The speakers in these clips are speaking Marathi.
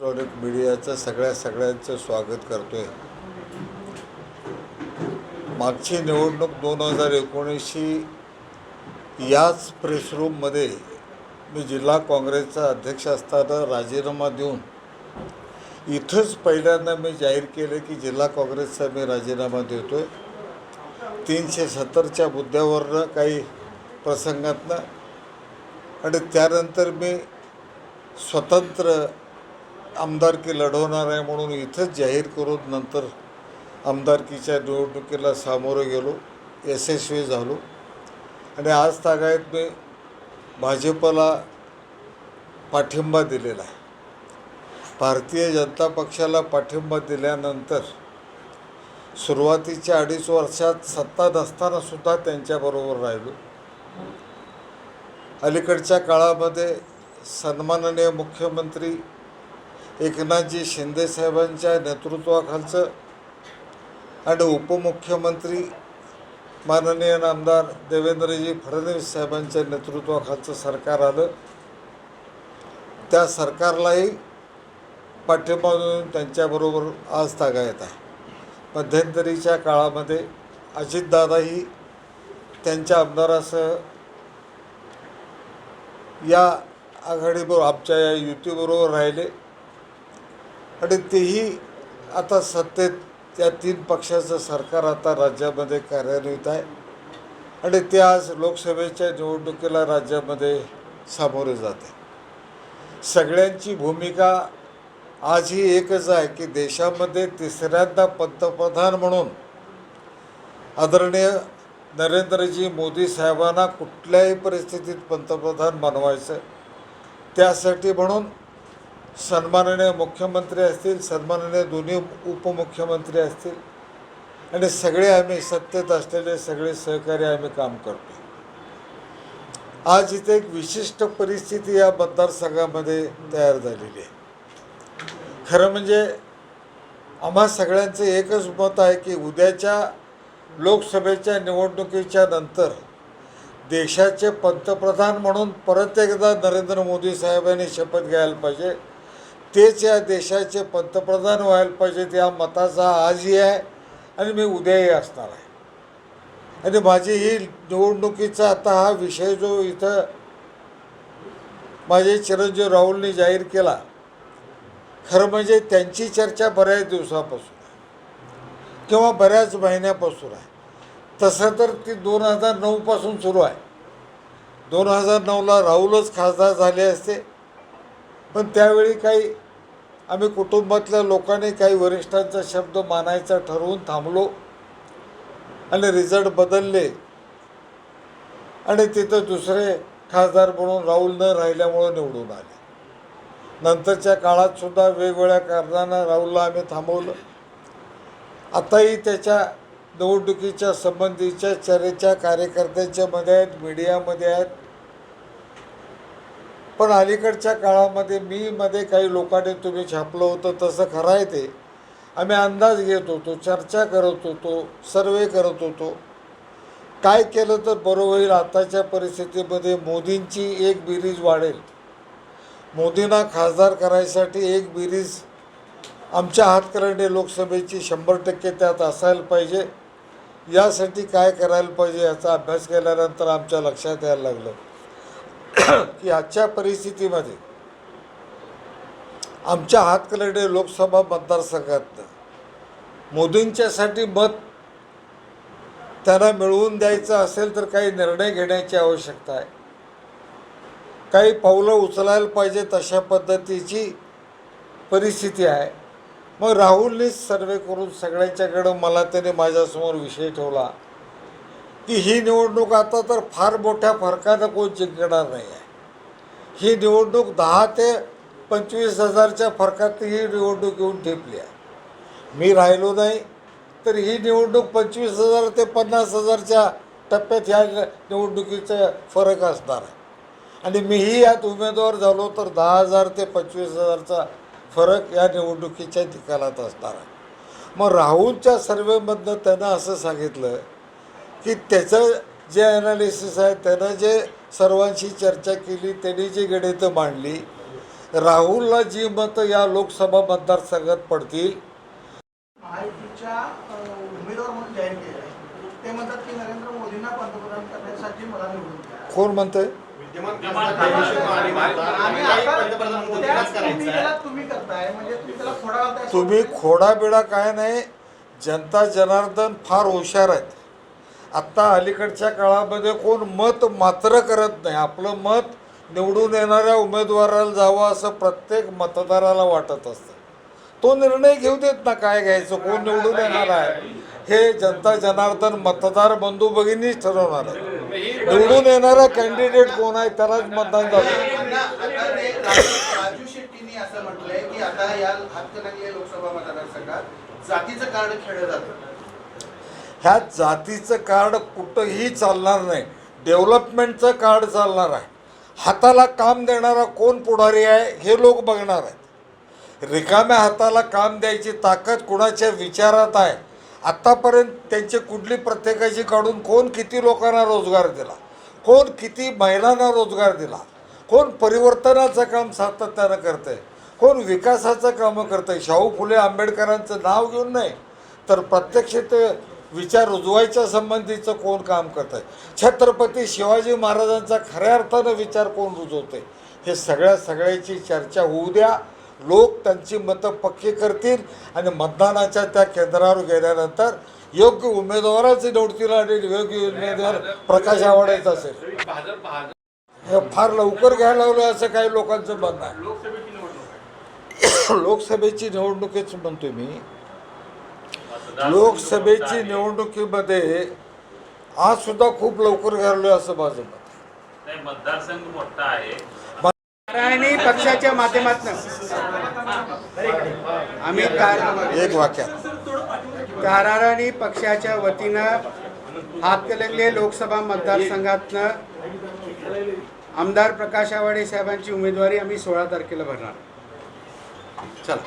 इलेक्ट्रॉनिक मीडियाचं सगळ्या सगळ्यांचं स्वागत करतोय. मागची निवडणूक दोन हजार एकोणीसशी याच प्रेसरूममध्ये मी जिल्हा काँग्रेसचा अध्यक्ष असताना राजीनामा देऊन इथंच पहिल्यांदा मी जाहीर केलं की जिल्हा काँग्रेसचा मी राजीनामा देतोय. तीनशे सत्तरच्या मुद्द्यावरनं काही प्रसंगातनं आणि त्यानंतर मी स्वतंत्र आमदारकी लढवणार आहे म्हणून इथंच जाहीर करून नंतर आमदारकीच्या निवडणुकीला सामोरं गेलो यशस्वी झालो. आणि आज तागायत मी भाजपला पाठिंबा दिलेला आहे. भारतीय जनता पक्षाला पाठिंबा दिल्यानंतर सुरुवातीच्या अडीच वर्षात सत्ता नसतानासुद्धा त्यांच्याबरोबर राहिलो. अलीकडच्या काळामध्ये सन्माननीय मुख्यमंत्री एकनाथजी शिंदेसाहेबांच्या नेतृत्वाखालचं आणि उपमुख्यमंत्री माननीय आमदार देवेंद्रजी फडणवीस साहेबांच्या नेतृत्वाखालचं सरकार आलं. त्या सरकारलाही पाठिंबा देऊन त्यांच्याबरोबर आज तागा येत आहे. मध्यंतरीच्या काळामध्ये अजितदादाही त्यांच्या आमदारासह या आघाडीबरोबर आमच्या या युतीबरोबर राहिले. आणि तेही आता सत्तेत त्या तीन पक्षाचं सरकार आता राज्यामध्ये कार्यान्वित आहे. आणि ते आज लोकसभेच्या निवडणुकीला राज्यामध्ये सामोरे जाते सगळ्यांची भूमिका आजही एकच आहे की देशामध्ये तिसऱ्यांदा पंतप्रधान म्हणून आदरणीय नरेंद्रजी मोदी साहेबांना कुठल्याही परिस्थितीत पंतप्रधान बनवायचं त्यासाठी म्हणून सन्माननीय मुख्यमंत्री असतील सन्माननीय दोन्ही उपमुख्यमंत्री असतील आणि सगळे आम्ही सत्तेत असलेले सगळे सहकारी आम्ही काम करतो. आज इथे एक विशिष्ट परिस्थिती या मतदारसंघामध्ये तयार झालेली आहे. खरं म्हणजे आम्हा सगळ्यांचं एकच मत आहे की उद्याच्या लोकसभेच्या निवडणुकीच्या नंतर देशाचे पंतप्रधान म्हणून परत एकदा नरेंद्र मोदी साहेबांनी शपथ घ्यायला पाहिजे. तेच या देशाचे पंतप्रधान व्हायला पाहिजेत या मताचा आजही आहे आणि मी उद्याही असणार आहे. आणि माझी ही निवडणुकीचा आता हा विषय जो इथं माझे चिरंजीव राहुलने जाहीर केला खरं म्हणजे त्यांची चर्चा बऱ्याच दिवसापासून आहे किंवा बऱ्याच महिन्यापासून आहे. तसं तर ती दोन हजार नऊपासून सुरू आहे. दोन हजार नऊला राहुलच खासदार झाले असते. पण त्यावेळी काही आम्ही कुटुंबातल्या लोकांनी काही वरिष्ठांचा शब्द मानायचा ठरवून थांबलो. आणि रिझल्ट बदलले. आणि तिथं दुसरे खासदार म्हणून राहुल न राहिल्यामुळं निवडून आले. नंतरच्या काळात सुद्धा वेगवेगळ्या कारणानं राहुलला आम्ही थांबवलं. आताही त्याच्या निवडणुकीच्या संबंधीच्या चर्चा कार्यकर्त्यांच्या मध्ये आहेत मीडियामध्ये आहेत. पण अलीकडच्या काळामध्ये मी मध्ये काही लोकांनी तुम्ही छापलं होतं तसं खरं आहे ते. आम्ही अंदाज घेत होतो चर्चा करत होतो सर्वे करत होतो. काय केलं तर बरं होईल आताच्या परिस्थितीमध्ये मोदींची एक बिरीज वाढेल. मोदींना खासदार करायसाठी एक बिरीज आमच्या हातकरंडे लोकसभेची शंभर टक्के त्यात असायला पाहिजे. यासाठी काय करायला पाहिजे याचा अभ्यास केल्यानंतर आमच्या लक्षात यायला लागलं. की आजच्या परिस्थितीमध्ये आमच्या हातकलडे लोकसभा मतदारसंघातनं मोदींच्यासाठी मत त्यांना मिळवून द्यायचं असेल तर काही निर्णय घेण्याची आवश्यकता आहे. काही पावलं उचलायला पाहिजेत अशा पद्धतीची परिस्थिती आहे. मग राहुलनेच सर्वे करून सगळ्यांच्याकडं मला त्याने माझ्यासमोर विषय ठेवला. की ही निवडणूक आता तर फार मोठ्या फरकानं कोण जिंकणार नाही आहे. ही निवडणूक दहा ते पंचवीस हजारच्या फरकात ही निवडणूक येऊन ठेपली आहे. मी राहिलो नाही तर ही निवडणूक पंचवीस हजार ते पन्नास हजारच्या टप्प्यात ह्या निवडणुकीचा फरक असणार आहे. आणि मीही यात उमेदवार झालो तर दहा हजार ते पंचवीस हजारचा फरक या निवडणुकीच्या निकालात असणार आहे. मग राहुलच्या सर्वेमधनं त्यांना असं सांगितलं की त्याचं जे ॲनालिसिस आहे त्यानं जे सर्वांशी चर्चा केली त्यांनी जी गणितं मांडली राहुलला जी मतं या लोकसभा मतदारसंघात पडतील. महायुतीच्या अ, उमेदवार म्हणून जाहीर केले ते म्हणतात की नरेंद्र मोदींना पंतप्रधान करण्यासाठी मला निवडून द्या. कोण म्हणतंय? आणि आता त्याच तुम्ही त्याला तुम्ही करताय म्हणजे तुम्ही. खोडाबिडा काय नाही जनता जनार्दन फार हुशार आहेत. आत्ता अलीकडच्या काळामध्ये कोण मत मात्र करत नाही. आपलं मत निवडून येणाऱ्या उमेदवाराला जावं असं प्रत्येक मतदाराला वाटत असतं. तो निर्णय घेऊ देत ना काय घ्यायचं कोण निवडून येणार आहे? हे जनता जनार्दन मतदार बंधू भगिनीच ठरवणार आहे निवडून येणारा कॅन्डिडेट कोण आहे त्यालाच मतदान झालं. राजू शेट्टींनी असं म्हटलंय की आता या हातकणंगले लोकसभा मतदारसंघात जातीचं कार्ड खेळलं जातं. ह्या जातीचं कार्ड कुठंही चालणार नाही. डेव्हलपमेंटचं कार्ड चालणार आहे. हाताला काम देणारा कोण पुढारी आहे हे लोक बघणार आहेत. रिकाम्या हाताला काम द्यायची ताकद कुणाच्या विचारात आहे? आत्तापर्यंत त्यांची कुठली प्रत्येकाची काढून कोण किती लोकांना रोजगार दिला? कोण किती महिलांना रोजगार दिला? कोण परिवर्तनाचं काम सातत्यानं करतंय? कोण विकासाचं कामं करतंय? शाहू फुले आंबेडकरांचं नाव घेऊन नाही. तर प्रत्यक्ष ते विचार रुजवायच्या संबंधीचं कोण काम करत आहे छत्रपती शिवाजी महाराजांचा खऱ्या अर्थानं विचार कोण रुजवते हे सगळ्या सगळ्याची चर्चा होऊ द्या. लोक त्यांची मतं पक्की करतील आणि मतदानाच्या त्या केंद्रावर गेल्यानंतर योग्य उमेदवाराचे निवडतील आणि योग्य उमेदवार प्रकाश आवाडायचा असेल. हे फार लवकर घ्यायला लावलं असं काही लोकांचं म्हणणं आहे. लोकसभेची निवडणुकीच म्हणतोय मी. लोकसभेची निवडणुकीमध्ये आज सुद्धा खूप लवकर घाललोय असं माझं मत मतदारसंघ मोठा आहे. आणि पक्षाच्या माध्यमातून. आम्ही कार- एक कारराणी पक्षाच्या वतीनं हातकलंगले लोकसभा मतदारसंघातनं आमदार प्रकाश आवाडे साहेबांची उमेदवारी आम्ही सोळा तारखेला भरणार. चला.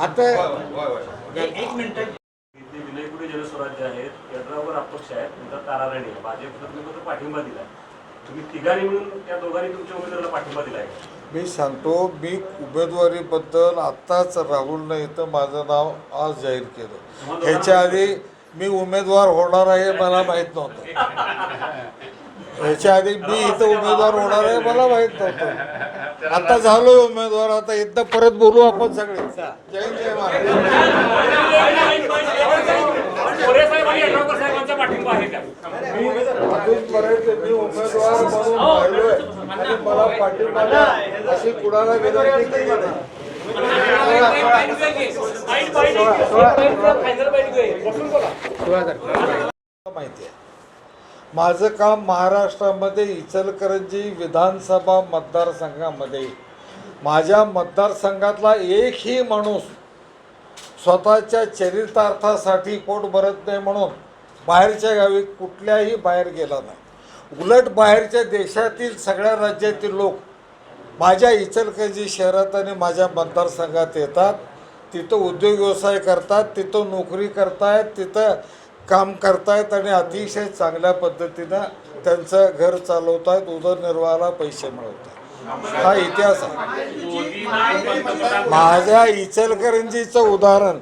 आता इथे विनयपुरी जनस्वराज्य आहेत अपक्ष आहेत नंतर ताराराणी आहे. भाजप तर पाठिंबा दिला तुम्ही तिघांनी मिळून त्या दोघांनी तुमच्या उमेदवाराला पाठिंबा दिलाय. मी सांगतो मी उमेदवारीबद्दल आत्ताच राहुलनं इथं माझं नाव आज जाहीर केलं. ह्याच्या आधी मी उमेदवार होणार आहे मला माहीत नव्हतं. ह्याच्या आधी मी इथं उमेदवार होणार आहे मला माहीत नव्हतं. आता झालोय उमेदवार आता इथं परत बोलू आपण सगळे. जय जय मी उमेदवार म्हणून आणि मला पाठिंबा द्या. अशी कुणाला विनंती केली नाही. सोळा तारखेला माहिती आहे. माझं काम महाराष्ट्रामध्ये इचलकरंजी विधानसभा मतदारसंघामध्ये. माझ्या मतदारसंघातला एकही माणूस स्वतःच्या चरितार्थासाठी पोट भरत नाही म्हणून बाहेरच्या गावी कुठल्याही बाहेर गेला नाही. उलट बाहेरच्या देशातील सगळ्या राज्यातील लोक माझ्या इचलकरंजी शहरात आणि माझ्या मतदारसंघात येतात. तिथं उद्योग व्यवसाय करतात तिथं नोकरी करतायत तिथं काम करतायत आणि अतिशय चांगल्या पद्धतीनं त्यांचं घर चालवत आहेत उदरनिर्वाहाला पैसे मिळवतात आहेत हा इतिहास आहे. माझ्या इचलकरंजीचं उदाहरण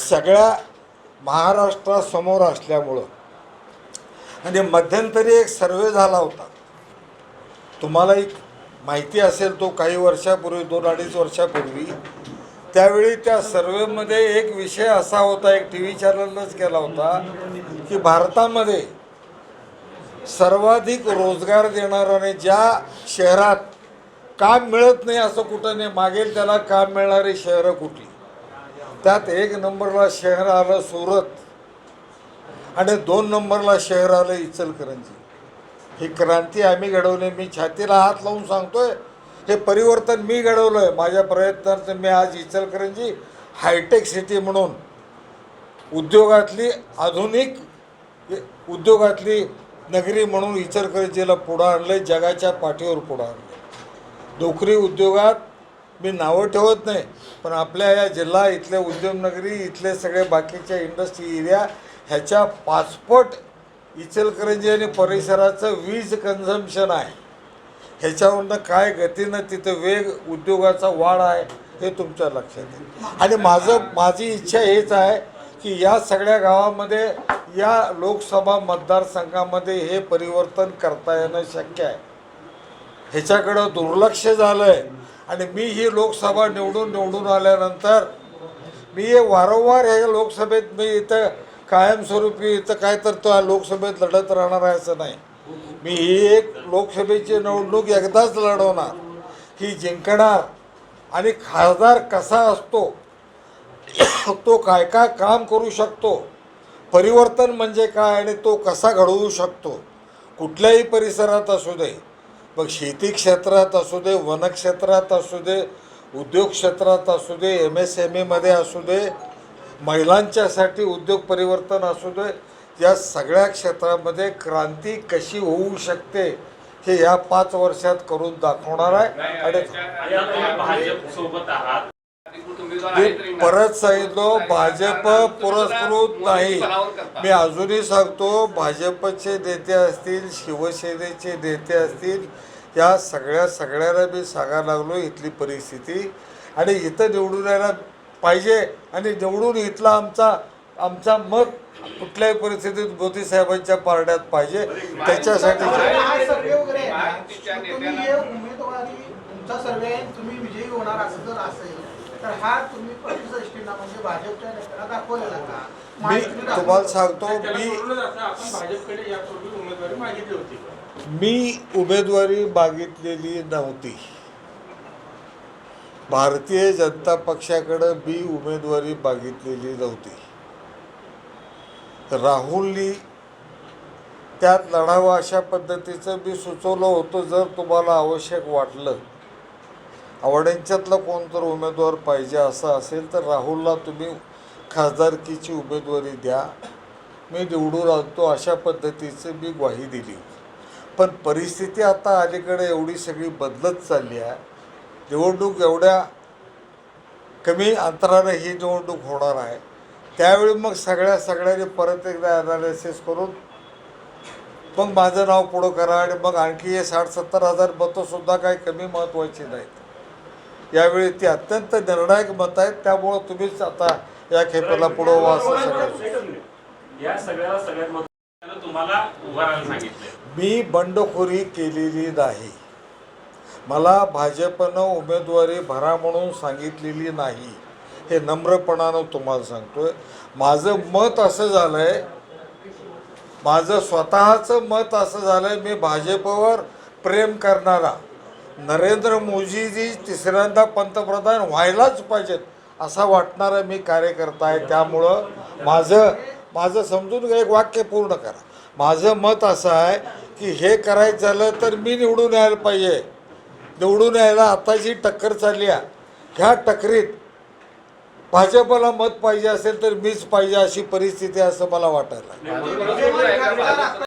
सगळ्या महाराष्ट्रासमोर असल्यामुळं आणि मध्यंतरी एक सर्वे झाला होता. तुम्हाला एक माहिती असेल तो काही वर्षापूर्वी दोन अडीच वर्षापूर्वी त्यावेळी त्या सर्वेमध्ये एक विषय असा होता एक टी व्ही चॅनलनंच केला होता की भारतामध्ये सर्वाधिक रोजगार देणाऱ्याने ज्या शहरात काम मिळत नाही असं कुठं नाही मागेल त्याला काम मिळणारी शहरं कुठली? त्यात एक नंबरला शहर आलं सुरत आणि दोन नंबरला शहर आलं इचलकरंजी. ही क्रांती आम्ही घडवली मी छातीला हात लावून सांगतोय हे परिवर्तन मी घडवलं आहे माझ्या प्रयत्नार्थ मी आज इचलकरंजी हायटेक सिटी म्हणून उद्योगातली आधुनिक उद्योगातली नगरी म्हणून इचलकरंजीला पुढं आणलं आहे जगाच्या पाठीवर पुढं आणलं नोकरी उद्योगात मी नावं ठेवत नाही पण आपल्या या जिल्हा इथले उद्योगनगरी इथले सगळे बाकीच्या इंडस्ट्री एरिया ह्याच्या पाचपट इचलकरंजी आणि परिसराचं वीज कन्झम्पशन आहे. ह्याच्यावरनं काय गतीनं तिथं वेग उद्योगाचा वाढ आहे हे तुमच्या लक्षात येईल. आणि माझं माझी इच्छा हेच आहे की या सगळ्या गावामध्ये या लोकसभा मतदारसंघामध्ये हे परिवर्तन करता येणं शक्य आहे. ह्याच्याकडं दुर्लक्ष झालं आहे आणि मी ही लोकसभा निवडून निवडून आल्यानंतर मी हे वारंवार ह्या लोकसभेत मी इथं कायमस्वरूपी इथं काय तर तो लोकसभेत लढत राहणार आहे असं नाही. मी ही एक लोकसभेची निवडणूक एकदाच लढवणार. ही जिंकणार. आणि खासदार कसा असतो? तो काय काय काम करू शकतो? परिवर्तन म्हणजे काय आणि तो कसा घडवू शकतो? कुठल्याही परिसरात असू दे मग शेती क्षेत्रात असू दे वनक्षेत्रात असू दे उद्योग क्षेत्रात असू दे एम एस एम एमध्ये असू दे महिलांच्यासाठी उद्योग परिवर्तन असू दे या सगळ्या क्षेत्रामध्ये क्रांती कशी होऊ शकते हे या पाच वर्षात करून दाखवणार आहे. आणि परत सांगितलो भाजप पुरस्कृत नाही. मी अजूनही सांगतो भाजपचे नेते असतील शिवसेनेचे नेते असतील या सगळ्या सगळ्यांना मी सांगायला लागलो इथली परिस्थिती. आणि इथं निवडून यायला पाहिजे आणि निवडून इथला आमचा आमचा मत कुठल्याही परिस्थितीत मोदी साहेबांच्या पारड्यात पाहिजे. त्याच्यासाठी सर्वे वगैरे. आहे ना, मग तुम्ही उमेदवारी तुमचा सर्वे तुम्ही विजयी होणार असं जर असेल तर तुम्ही प्रतिष्ठेना म्हणजे मी. तुम्हाला सांगतो मी भाजपकडे यापूर्वी उमेदवारी मागितली होती. मी उमेदवारी मागितलेली नव्हती. भारतीय जनता पक्षाकडं मी उमेदवारी मागितलेली नव्हती. राहुलनी त्यात लढावं अशा पद्धतीचं मी सुचवलं होतं जर तुम्हाला आवश्यक वाटलं. आवड्यांच्यातला कोणतर उमेदवार पाहिजे असं असेल तर राहुलला तुम्ही खासदारकीची उमेदवारी द्या. मी निवडून आणतो अशा पद्धतीचं मी ग्वाही दिली. पण परिस्थिती आता अलीकडे एवढी सगळी बदलत चालली आहे. निवडणूक एवढ्या कमी अंतराने ही निवडणूक होणार आहे. त्यावेळी मग सगळ्या सगळ्यांनी परत एकदा ॲनालिसिस करून मग माझं नाव पुढं करा आणि मग आणखी हे साठ सत्तर हजार मतंसुद्धा काही कमी महत्त्वाची नाहीत. यावेळी ती अत्यंत निर्णायक मत आहेत त्यामुळं तुम्हीच आता या खेपेला पुढं व्हा असं सगळं मी बंडखोरी केलेली नाही. मला भाजपनं उमेदवारी भरा म्हणून सांगितलेली नाही. हे नम्रपणानं तुम्हाला सांगतोय. माझं मत असं झालं आहे माझं स्वतःचं मत असं झालं आहे मी भाजपवर प्रेम करणारा नरेंद्र मोदीजी तिसऱ्यांदा पंतप्रधान व्हायलाच पाहिजेत असा वाटणारा मी कार्यकर्ता आहे. त्यामुळं माझं माझं समजून घ्या एक वाक्य पूर्ण करा. माझं मत असं आहे की हे करायचं झालं तर मी निवडून यायला पाहिजे. निवडून यायला आता जी टक्कर चालली आहे. ह्या टक्करीत भाजपला मत पाहिजे असेल तर मीच पाहिजे अशी परिस्थिती असं मला वाटायला